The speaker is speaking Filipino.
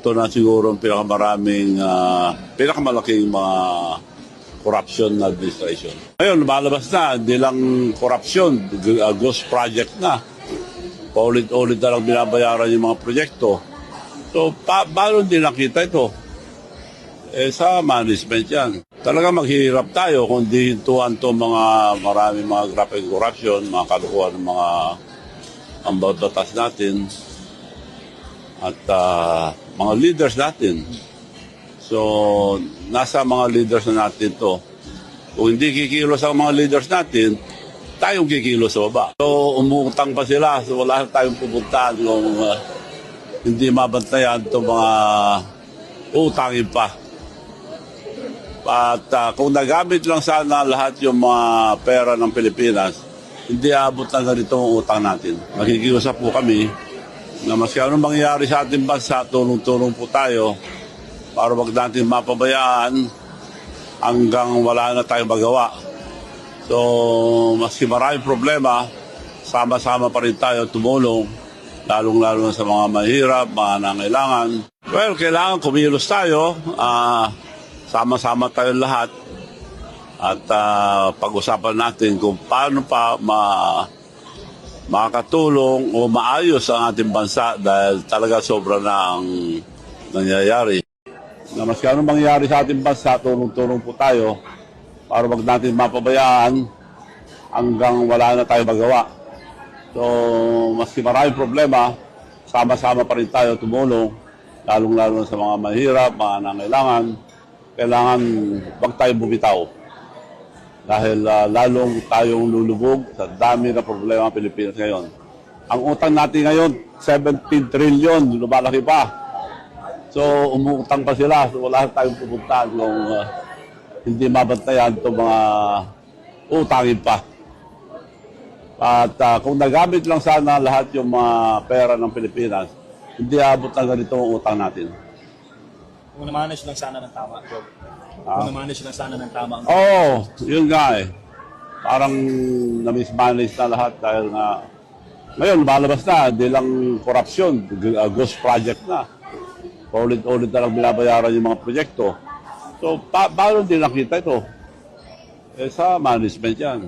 Ito na siguro ang pinakamaraming, ah, pinakamalaking mga corruption na administration. Ngayon, lumalabas na, hindi lang corruption, ah, ghost project na. Paulit-ulit na lang binabayaran yung mga proyekto. So, pa paano hindi nakita ito? Eh, sa management yan. Talaga maghihirap tayo kung di hintuan to mga marami mga graphic corruption, mga kalukuhan ng mga ang batas natin at ah, mga leaders natin. So, nasa mga leaders na natin to. Kung hindi kikilos ang mga leaders natin, tayong kikilos sa baba. So, umutang pa sila. So, wala na tayong pupuntahan kung ah, hindi mabantayan itong mga utangin pa. At ah, kung nagamit lang sana lahat yung mga pera ng Pilipinas, hindi abot ng ganitong utang natin. Makikiusap po kami na maski anong mangyayari sa ating bansa, tulong-tulong po tayo para wag natin mapabayaan hanggang wala na tayong magawa. So, maski maraming problema, sama-sama pa rin tayo tumulong, lalong-lalo sa mga mahirap, mga nangailangan. Well, kailangan kumilos tayo, ah, sama-sama tayo lahat at ah, pag-usapan natin kung paano pa ma makakatulong o maayos ang ating bansa dahil talaga sobra na ang nangyayari. Na maski anong mangyayari sa ating bansa, tulong-tulong po tayo para wag natin mapabayaan hanggang wala na tayo magawa. So, maski maraming problema, sama-sama pa rin tayo tumulong, lalong-lalo sa mga mahirap, mga nangailangan. Kailangan wag tayo bumitaw dahil ah, lalong tayong lulubog sa dami na problema ng Pilipinas ngayon. Ang utang natin ngayon, 17 trillion, lumalaki pa. So, umutang pa sila. So, wala tayong pupuntahan kung ah, hindi mabantayan itong mga utangin pa. At ah, kung nagamit lang sana lahat yung mga pera ng Pilipinas, hindi abot na ganito ang utang natin. Kung namanage lang sana ng tama, Job. Ah. Kung namanage lang sana ng tama Oo, oh, yun nga eh. Parang na-mismanage na lahat dahil nga ngayon, malabas na, hindi lang korupsyon, uh, ghost project na. Paulit-ulit na lang binabayaran yung mga proyekto. So, pa paano hindi nakita ito? Eh, sa management yan.